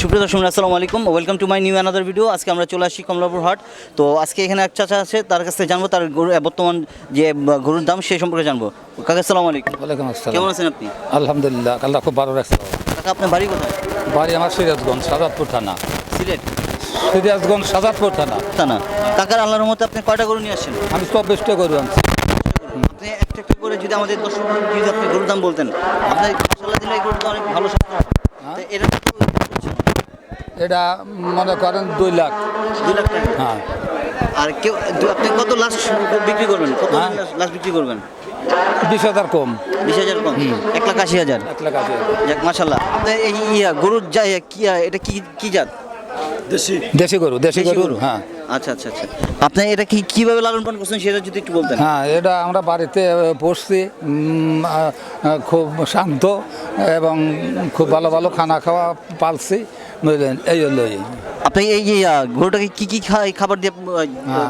সুপ্রিয় দর্শক আসসালামু আলাইকুম। Welcome to my new another video আজকে আমরা চলে আসি কমলাপুর হাট। তো আজকে এখানে এক চাচা আছে তার কাছ থেকে জানব তার গরু বর্তমান যে গরুর দাম সেই সম্পর্কে জানব। কাকা আসসালামু আলাইকুম। ওয়ালাইকুম আসসালাম। কেমন আছেন আপনি? আলহামদুলিল্লাহ আল্লাহ খুব ভালো রাখছে। কাকা আপনার বাড়ি কোথায়? বাড়ি আমার সিরাজগঞ্জ সাজাদপুর থানা। সিলেট। সিরাজগঞ্জ সাজাদপুর থানা। থানা। কাকার আল্লাহর মতো আপনি কয়টা গরু নিয়ে আসছেন? আমি চব্বিশটা গরু আনছি। আপনি একটা একটা করে যদি আমাদের দর্শক যদি আপনি গরুর দাম বলতেন আপনার মশলা দিলে এই দাম অনেক ভালো তো এটা? এটা মনে করেন দুই লাখ। দুই লাখ টাকা? হ্যাঁ। আর কেউ দু- আপনি কত লাস্ট বিক্রি করবেন? কত হ্যাঁ। লাস্ট বিক্রি করবেন? বিশ হাজার কম। বিশ হাজার কম? এক লাখ আশি হাজার? এক লাখ আছে যাক মাসাল্লাহ আপনার এই ইয়া গরুর যা কি এটা কি কি জাত? দেশি। গরু দেশি দেশি গরু হ্যাঁ। আচ্ছা আচ্ছা আচ্ছা। আপনি এটা কি কীভাবে লালন পালন করছেন সেটা যদি একটু বলতেন। হ্যাঁ এটা আমরা বাড়িতে আহ, খুব শান্ত এবং খুব ভালো ভালো খানা খাওয়া পালছি। এই হলোই আপনি এই যে গরুটাকে কি কি খা- খাবার দিয়ে হ্যাঁ,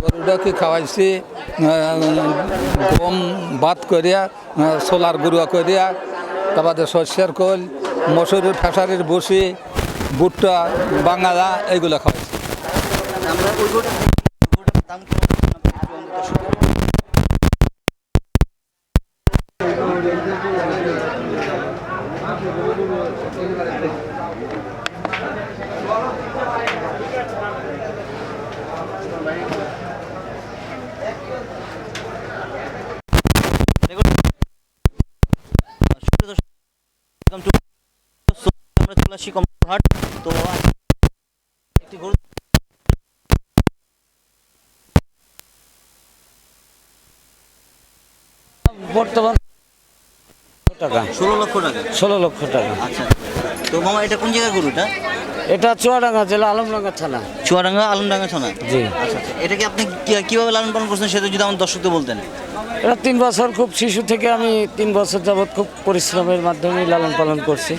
গরুটাকে খাওয়াইছি গম ভাত করিয়া সোলার গুঁড়া করিয়া তারপরে শস্যের কোল মসুরের ফেসারির বসি ভুট্টা বাঙালা এইগুলো খাওয়াইছি। আমরা ওই গরুটা গরুটার দাম কেমন বলছেন আপনি একটু আমাদের দর্শকদের? সুপ্রিয় দর্শক, welcome to- So, আমরা চলে আসছি কমলাপুর হাট তো আজ একটি গরু বর্তমান টাকা। ষোলো লক্ষ টাকা। ষোলো লক্ষ টাকা। আচ্ছা। তো মামা এটা কোন জায়গায় গরুটা এটা? চুয়াডাঙ্গা জেলা আলমডাঙ্গা থানা। চুয়াডাঙ্গা আলমডাঙ্গা থানা? জি। আচ্ছা আচ্ছা। আপনি কি- কীভাবে লালন পালন করছেন সেটা যদি আমার দর্শকদের বলতেন। এটা তিন বছর খুব শিশু থেকে আমি তিন বছর যাবৎ খুব পরিশ্রমের মাধ্যমে লালন পালন করছি।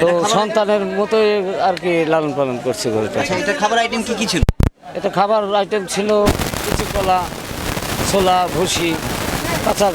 তো সন্তানের মতোই আর কি লালন পালন করছি গরুটা। আচ্ছা এটা খাবার আইটেম কি কি ছিল? এটা খাবার আইটেম ছিল কিছু কলা ছোলা ভুসি। কাঁচা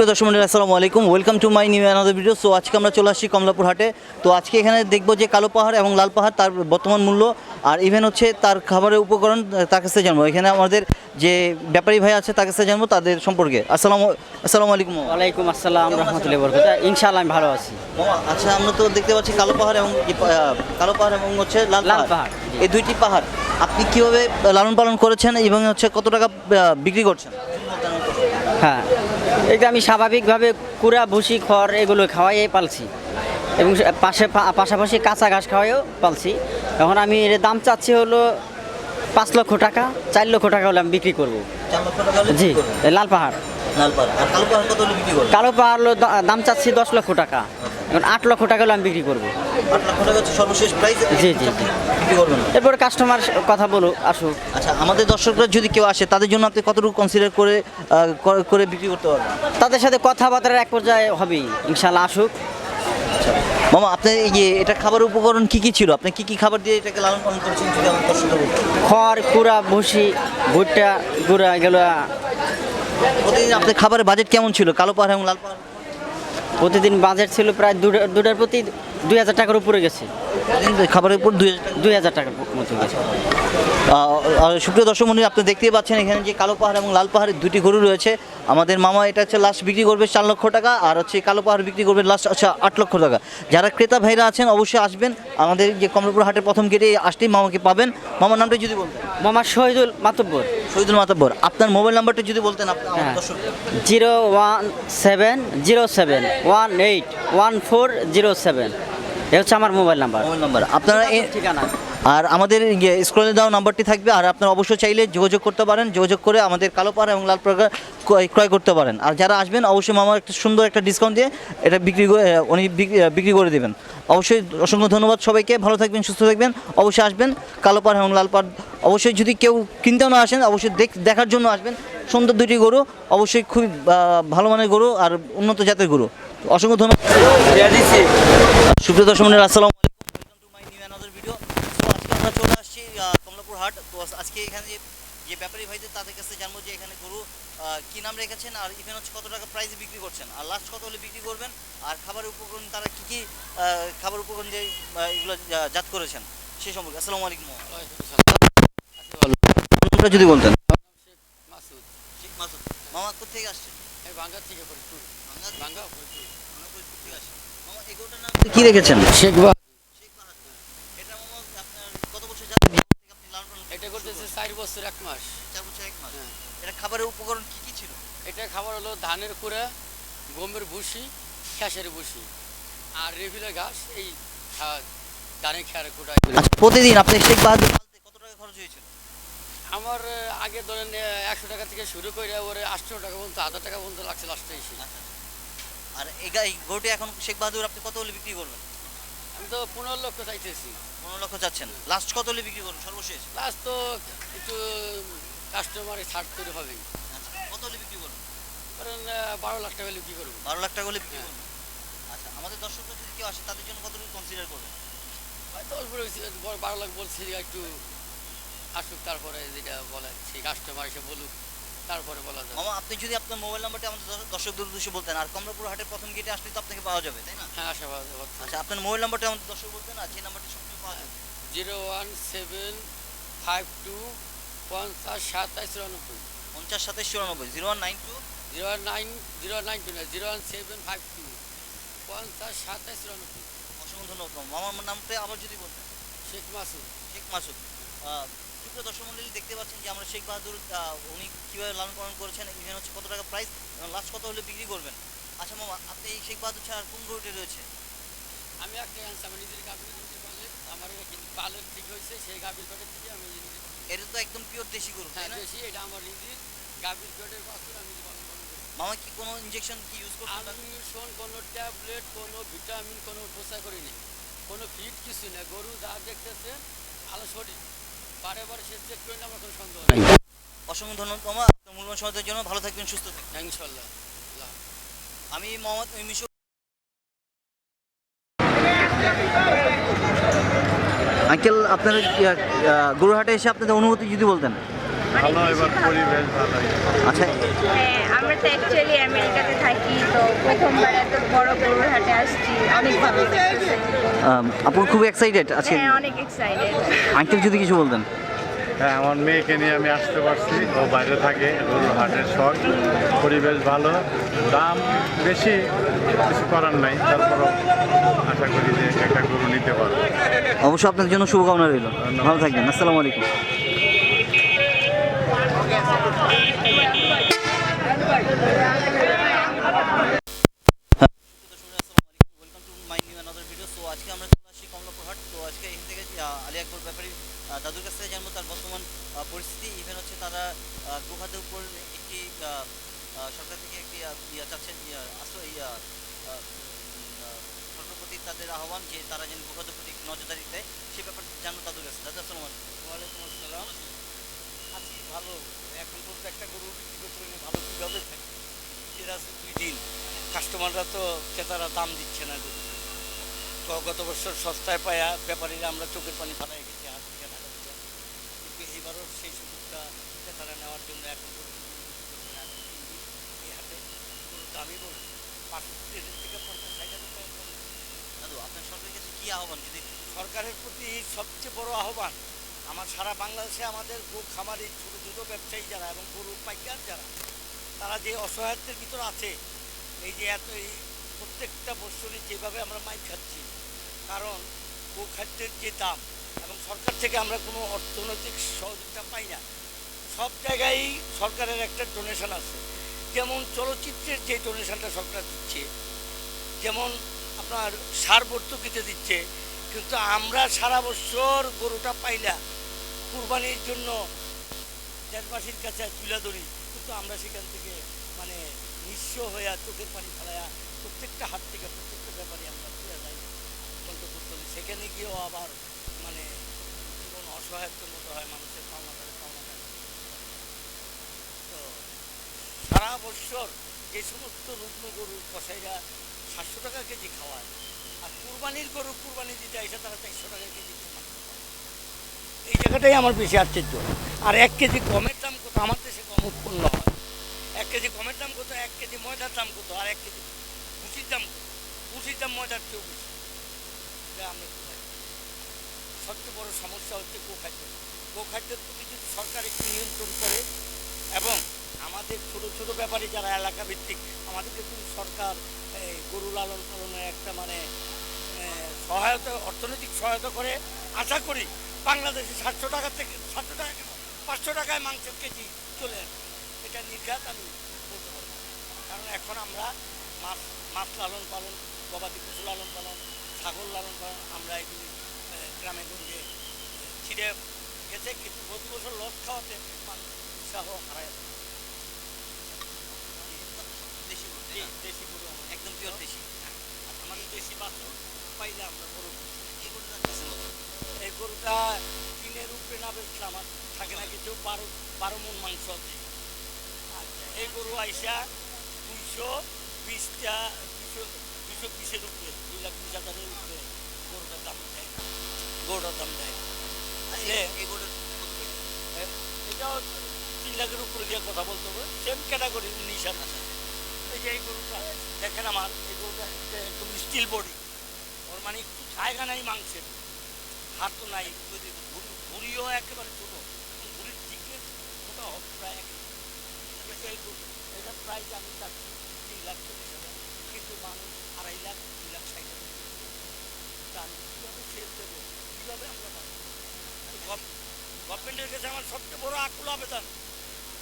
সুপ্রিয় দর্শক মন্ডলী আসসালামু আলাইকুম। Welcome to my new another video so আজকে আমরা চলে আসছি কমলাপুর হাটে। তো আজকে এখানে দেখব যে কালো পাহাড় এবং লাল পাহাড় তার বর্তমান মূল্য আর ইভেন হচ্ছে তার খাবারের উপকরণ তার কাছে জানব। এখানে আমাদের যে ব্যাপারী ভাই আছে তার কাছে জানব তাদের সম্পর্কে। আসসালামু আসসালামু আলাইকুম। ওয়ালাইকুম আসসালাম রহমতুল্লাহ বরকত ইনশাআল্লাহ আমি ভালো আছি। আচ্ছা আমরা তো দেখতে পাচ্ছি কালো পাহাড় এবং কালো পাহাড় এবং হচ্ছে লাল লাল পাহাড়। এই দুইটি পাহাড় আপনি কীভাবে লালন পালন করেছেন এবং হচ্ছে কত টাকা বিক্রি করছেন? হ্যাঁ এটা আমি স্বাভাবিকভাবে কুড়া ভুসি খড় এগুলো খাওয়াইয়ে পালছি। এবং পাশে পাশাপাশি কাঁচা ঘাস খাওয়াইও পালছি। এখন আমি এর দাম চাচ্ছি হলো পাঁচ লক্ষ টাকা চার লক্ষ টাকা হলে আমি বিক্রি করব। জি লাল পাহাড়। কালো পাহাড় হলে দাম চাচ্ছি দশ লক্ষ টাকা। এখন আট লক্ষ টাকা হলে আমি বিক্রি করব। জি, জি, এরপরে কাস্টমার কথা বলুক আসুক আচ্ছা আমাদের দর্শকরা যদি কেউ আসে তাদের জন্য আপনি কতটুকু কনসিডার করে করে- করে বিক্রি করতে পারবেন? তাদের সাথে কথাবার্তার এক পর্যায়ে হবেই ইনশাল্লাহ আসুক। মামা আপনার এই যে এটা খাবার উপকরণ কি কি ছিল? আপনি কি কি খাবার দিয়ে এটাকে লালন পালন করেছেন? যদি আমার খড় কুড়া ভুসি ভুট্টা গুঁড়া এগুলো প্রতিদিন আপনার খাবারের বাজেট কেমন ছিল? কালো পাহাড় এবং লাল পাহাড়? প্রতিদিন বাজেট ছিল প্রায় দুটা- দুটার প্রতি দুই হাজার টাকার উপরে গেছে। খাবারের উপর দুই হাজার দুই হাজার টাকার মতো গেছে। সুপ্রিয় দর্শক মন্ডলী আপনি দেখতেই পাচ্ছেন এখানে যে কালো পাহাড় এবং লাল পাহাড়ের দুটি গরু রয়েছে। আমাদের মামা এটা হচ্ছে লাস্ট বিক্রি করবে চার লক্ষ টাকা আর হচ্ছে কালো পাহাড় বিক্রি করবে লাস্ট আচ্ছা আট লক্ষ টাকা। যারা ক্রেতা ভাইরা আছেন অবশ্যই আসবেন। আমাদের যে কমলাপুর হাটের প্রথম গেটে আসতেই মামাকে পাবেন। মামার নামটা যদি বলতেন। মামা শহীদুল মাতব্বর। শহীদুল মাতাব্বর। আপনার মোবাইল নাম্বারটা যদি বলতেন আপনার হ্যাঁ। Zero one seven zero seven one eight one four zero seven. এ হচ্ছে আমার মোবাইল নাম্বার। Mobile number. আপনারা এ- ঠিকানা। আর আমাদের স্ক্রলে দেওয়া নাম্বারটি থাকবে আর আপনারা অবশ্যই চাইলে যোগাযোগ করতে পারেন যোগাযোগ করে আমাদের কালো পাড়া এবং লাল পাড়া ক্রয় ক্রয় করতে পারেন। আর যারা আসবেন অবশ্যই মামা একটা সুন্দর একটা ডিসকাউন্ট দিয়ে এটা বিক্রি করে আহ, উনি বিক্রি- আহ, বিক্রি করে দেবেন। অবশ্যই অসংখ্য ধন্যবাদ সবাইকে ভালো থাকবেন সুস্থ থাকবেন অবশ্যই আসবেন কালো পাড় এবং লাল পাড় অবশ্যই যদি কেউ কিনতেও না আসেন অবশ্যই দেখ দেখার জন্য আসবেন। সুন্দর দুটি গরু অবশ্যই খুবই আহ, ভালো মানের গরু আর উন্নত জাতের গরু। অসংখ্য ধন্যবাদ। সুপ্রিয় দর্শক মন্ডলী, আসসালামু আলাইকুম। Welcome to my new another video so আজকে আমরা চলে আসছি কমলাপুর হাট। তো আজকে এখানে যে যে ব্যাপারী ভাইদের তাদের কাছে জানব যে এখানে গরু কি নাম রেখেছেন আর ইভেন হচ্ছে কত টাকা প্রাইসে বিক্রি করছেন। আর লাস্ট কত হলে বিক্রি করবেন আর খাবারের উপকরণ তারা কি কি খাবার উপকরণ আহ, এগুলো জাত করেছেন সেই সম্পর্কে। আসসালামু আলাইকুম। নামটা যদি বলতেন। মাসুদ। শেখ মাসুদ। মামা আসছেন? এই থেকে ফরিদপুর। ভাঙ্গা- বাঙ্গা ভাঙ্গা ফরিদপুর থেকে আসছেন। মামা এই গরুটার নাম কি রেখেছেন শেখ এটা করতেছে চার বছর এক মাস। চার বছর এক মাস। হ্যাঁ। এটা খাবারের উপকরণ কি কি ছিল? এটা খাবার হলো ধানের কুড়া গমের ভুসি খেসের ভুসি। আর রেগুলার ঘাস এই ধানের খেয়ার কুড়া। আচ্ছা প্রতিদিন আপনি শেখ বাহাদুর কত টাকা খরচ হয়েছিল? আমার আগে ধরেন একশো টাকা থেকে শুরু করে ওরে আটশো টাকা পর্যন্ত হাজার টাকা পর্যন্ত লাগছে লাস্টে এসে। আর এই গরুটি এখন শেখ বাহাদুর আপনি কত হলে বিক্রি করবেন? আমি তো পনেরো লক্ষ চাইতেছি। পনেরো লক্ষ চাচ্ছেন। লাস্ট কত হলে বিক্রি করবেন? সর্বশেষ। লাস্ট তো একটু কাস্টমারে ছাড় তৈরি হবে আচ্ছা কত হলে বিক্রি করবেন? কারণ বারো লাখ টাকা হলে কী করব। বারো লাখ টাকা হলে বিক্রি হ্যাঁ। করবেন? আচ্ছা আমাদের দর্শকরা যদি কেউ আসে তাদের জন্য কতটুকু কনসিডার করবেন? হয়তো অল্প বারো লাখ বলছি একটু আসুক তারপরে যেটা বলে সেই কাস্টমার এসে বলুক। তারপরে বলা যাবে। মামা আপনি যদি আপনার মোবাইল নাম্বারটা আমাদের দর্শক- দর্শকদের উদ্দেশ্যে বলতেন আর কমলাপুর হাটের প্রথম গেটে আসলে তো আপনাকে পাওয়া যাবে তাই না? হ্যাঁ আশাবাদ আচ্ছা আপনার মোবাইল নাম্বারটা আমাদের দর্শক বলতেন আর যে নাম্বারটা সবসময় পাওয়া যাবে। Zero one seven five two পঞ্চাশ সাতাশ চুরানব্বই। পঞ্চাশ সাতাশ চুরানব্বই zero one nine two? Zero one nine zero nine two না zero one seven five two পঞ্চাশ সাতাশ চুরানব্বই। অসংখ্য ধন্যবাদ মামা। মামার নামটা আবার যদি বলতেন। শেখ মাসুদ। শেখ মাসুদ। সুপ্রিয় দর্শক মন্ডলী দেখতে পাচ্ছেন যে আমরা শেখ বাহাদুর উনি কীভাবে লালন পালন করেছেন ইভেন হচ্ছে কত টাকা প্রাইস এবং লাস্ট কত হলে বিক্রি করবেন? আচ্ছা মামা আপনি এই শেখ বাহাদুর ছাড়া আর কোন গরুটি রয়েছে? আমি একটা আমার নিজের গাভীর দুটি পালে আমার কিন্তু পালের ঠিক হয়েছে সেই গাভীর পেটের থেকে আমি এটা তো একদম পিওর দেশি গরু হ্যাঁ বেশি এটা আমার নিজের গাভীর পেটের বাছুর আমি পালন করি মামা কি কোনো ইনজেকশন কি ইউজ করছেন? আমি শোন কোনো ট্যাবলেট কোনো ভিটামিন কোনো পোষা করিনি কোনো ফিট কিছু না গরু যা দেখতেছে ভালো শরীর। অসংখ্য ধন্যবাদ মামা। আপনার মূল্যবান সময়ের জন্য ভালো থাকবেন সুস্থ থাকবেন। ইনশাল্লাহ আমি মোহাম্মদ মিশু আঙ্কেল আপনার গুরুহাটে এসে আপনাদের অনুভূতি যদি বলতেন। ভালো এবার পরিবেশ ভালোই আচ্ছা হ্যাঁ আমরা তো অ্যাকচুয়ালি আমেরিকাতে থাকি তো প্রথমবার এত বড় গরুর হাটে আসছি অনেক ভালো খুব এক্সাইটেড আজকে। হ্যাঁ অনেক এক্সাইটেড আঙ্কেল যদি কিছু বলতেন। হ্যাঁ আমার মেয়েকে নিয়ে আমি আসতে পারছি। ও বাইরে থাকে গরুর হাটের শখ পরিবেশ ভালো। দাম বেশি কিছু করার নাই। তারপরও আশা করি যে একটা গরু নিতে পারব। অবশ্যই আপনার জন্য শুভকামনা রইল। ভালো থাকবেন। আসসালামু আলাইকুম welcome to my new another video so আজকে কাছ থেকে পরিস্থিতি তারা একটি সরকার থেকে একটি ইয়া চাচ্ছেন আশ্রয় সরকার প্রতি তাদের আহ্বান যে তারা যেন গোখাদ্যের প্রতি নজরদারি দেয় সেই ব্যাপারটা জানব দাদুর কাছে দাদু আসসালামু আলাইকুম আসসালাম ভালো এখন পর্যন্ত একটা গরু বিক্রি করতে ভালো কীভাবে থাকি? আছে দুই দিন কাস্টমাররা তো ক্রেতারা দাম দিচ্ছে না গরু তো গত বছর সস্তায় পায়া ব্যাপারীরা আমরা চোখের পানি ফালাই গেছি আর থেকে থেকে। কিন্তু এবারও সেই সুযোগটা ক্রেতারা নেওয়ার জন্য এখন পর্যন্ত এই হাটে। গরুর দামই বলে পাঁচষট্টি থেকে পঞ্চাশ ষাট হাজার টাকা। দাদু, আপনার সরকারের কাছে কি আহ্বান, যদি সরকারের প্রতি সবচেয়ে বড় আহ্বান, আমার সারা বাংলাদেশে আমাদের গো খামারি ছোটো ব্যবসায়ী যারা এবং গরু পাইকার যারা, তারা যে অসহায়ত্বের ভিতর আছে, এই যে এত, এই প্রত্যেকটা বছরই যেভাবে আমরা মাইক খাচ্ছি, কারণ গো খাদ্যের যে দাম এবং সরকার থেকে আমরা কোনো অর্থনৈতিক সহযোগিতা পাই না, সব জায়গায় সরকারের একটা ডোনেশন আছে। যেমন চলচ্চিত্রের যে ডোনেশনটা সরকার দিচ্ছে, যেমন আপনার সার ভর্তুকিতে দিচ্ছে, কিন্তু আমরা সারা বছর গরুটা পাই না। কুরবানির জন্য দেশবাসীর কাছে তুলে ধরি। কিন্তু আমরা সেখান থেকে মানে নিঃস্ব হইয়া চোখের পানি ফেলাইয়া প্রত্যেকটা হাত থেকে, প্রত্যেকটা ব্যাপারে আমরা তুলে যাই গন্তব্য চলি সেখানে গিয়েও আবার মানে জীবন অসহায়ত্বের মতো হয় মানুষের পাওনা করে পাওনা করে। তো, সারা বছর যে সমস্ত রুগ্ন গরু কষাইরা সাতশো টাকা কেজি খাওয়ায়, আর কুরবানির গরু কুরবানি দিতে এসে তারা চারশো টাকা কেজি খায়। এই জায়গাটাই আমার বেশি আশ্চর্য। আর এক কেজি গমের দাম কত? আমার দেশে কম উৎপন্ন হয়। এক কেজি গমের দাম কত? এক কেজি ময়দার দাম কত? আর এক কেজি ভুসির দাম কত? ভুসির দাম ময়দার চেয়েও বেশি। সবচেয়ে বড় সমস্যা হচ্ছে গোখাদ্য। গোখাদ্যের প্রতি যদি সরকার একটু নিয়ন্ত্রণ করে এবং আমাদের ছোট ছোট ব্যাপারী যারা এলাকা ভিত্তিক আমাদেরকে যদি সরকার এই গরু লালন পালনের একটা মানে সহায়তা, অর্থনৈতিক সহায়তা করে, আশা করি বাংলাদেশে সাতশো টাকা থেকে সাতশো টাকা কেন পাঁচশো টাকায় মাংসের কেজি চলে আসবে এটা নির্ঘাত আমি বলতে পারব কারণ এখন আমরা মাছ মাছ লালন পালন গবাদি পশু লালন পালন ছাগল লালন পালন আমরা এগুলি গ্রামে গঞ্জে ছিঁড়ে গেছে কিন্তু প্রতি বছর লস খাওয়াতে মানুষ উৎসাহ হারায়। দেশি গরু, দেশি গরু আমার। একদম পিওর দেশি আমাদের দেশি বাছুর পাইলে আমরা গরু কিনি। গরুটা? তিনের উপরে না বেচলে আমার থাকে না কিছু বারো বারো মন মাংস আছে। আচ্ছা। এই গরু আইসা দুইশো বিশটা দুশো দুশো বিশের উপরে দুই লাখ বিশ হাজারের উপরে গরুটার দাম দেয়। গরুটার দাম দেয়। না এই- এই? এ- এটাও তিন লাখের উপরে দিয়ে কথা বলতে হবে। সেম ক্যাটাগরি উনিশ হাজার। এই যে এই গরুটা দেখেন আমার এই গরুটা একদম স্টিল বডি ওর মানে একটু জায়গা নাই মাংসের। হাত তো নাই ভুড়ি- ভুড়িও একেবারে ছোটো। ভুড়ির ওটা হবে প্রায় এটা প্রাইস আমি চাচ্ছি, তিন লাখ চল্লিশ হাজার। কিন্তু মানুষ আড়াই লাখ, দুই লাখ, ষাট হাজার তা কীভাবে সেল দেবো? কীভাবে আমরা পাবো গভর্নমেন্টের কাছে আমার সবচেয়ে বড় আকুল আবেদন,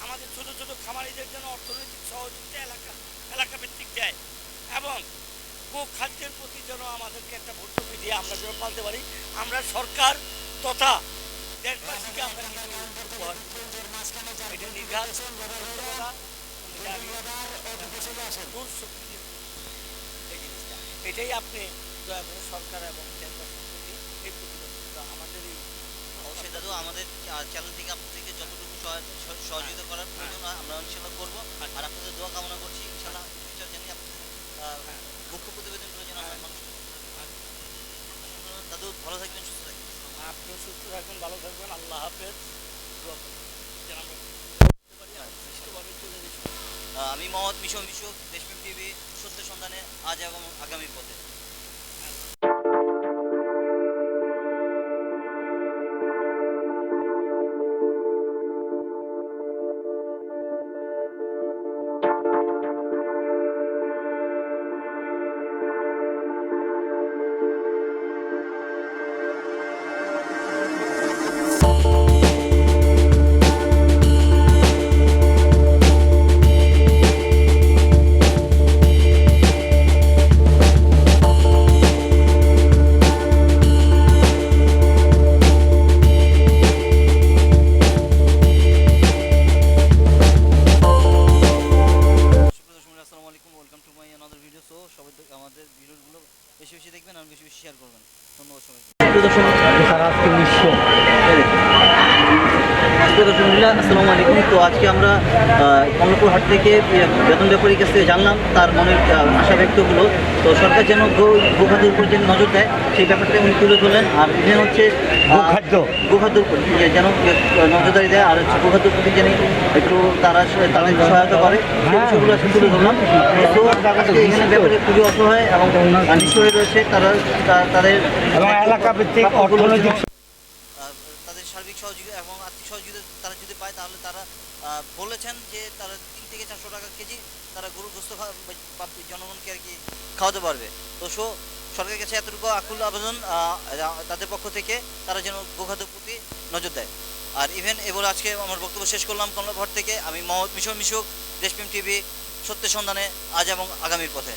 আমাদের ছোট ছোট খামারিদের জন্য অর্থনৈতিক সহযোগিতা এলাকা এলাকা ভিত্তিক দেয় এবং খাদ্যের প্রতি যেন আমাদেরকে একটা ভর্তুকি দিয়ে আমরা যেন পালতে পারি। আমরা সরকার তথা এটাই আপনি দয়া করে সরকার এবং আমাদের এই অবশ্যই দাদু, আমাদের চ্যানেল থেকে আপনাদেরকে যতটুকু সহ- সহযোগিতা করার প্রয়োজন আমরা ইনশাল্লাহ করব। আর আপনাদের দোয়া কামনা করছি, ইনশাল্লাহ ফিউচার জানি আপনাদের মুখ্য প্রতিবেদন আমরা মানুষকে দাদু ভালো থাকবেন সুস্থ থাকবেন আপনিও সুস্থ থাকবেন ভালো থাকবেন আল্লাহ হাফেজ আমি মোহাম্মদ মিশো মিশু দেশপ্রেম টিভি সত্য সন্ধানে আজ এবং আগামী পথে। কাছ থেকে জানলাম তার মনের আশা ব্যক্তগুলো তো সরকার যেন গোখাদ্যের উপর যেন নজর দেয় সেই ব্যাপারটা উনি তুলে ধরলেন। আর এখানে হচ্ছে গোখাদ্য? গোখাদ্যর উপর যেন নজরদারি দেয় আর হচ্ছে গোখাদ্যর প্রতি যেন একটু তারা তাদের সহায়তা করে। সেই বিষয়গুলো আজকে তুলে ধরলাম। তো আজকে এখানে ব্যাপারে খুবই অসহায় এবং নিঃস্ব হয়ে রয়েছে। তারা তাদের এলাকা ভিত্তিক অর্থনৈতিক তাদের সার্বিক সহযোগিতা এবং আর্থিক সহযোগিতা তারা যদি পায় তাহলে তারা বলেছেন যে তারা তিন থেকে চারশো টাকা কেজি তারা গরু বা জনগণকে আর কি খাওয়াতে পারবে। তো সো, সরকারের কাছে এতটুকু আকুল আবেদন তাদের পক্ষ থেকে তারা যেন গোখাদ্যের প্রতি নজর দেয়। আর ইভেন এবার আজকে আমার বক্তব্য শেষ করলাম কমলাভর থেকে। আমি মোহাম্মদ মিশর মিশুক, দেশপ্রেম টিভি, সত্যের সন্ধানে আজ এবং আগামীর পথে।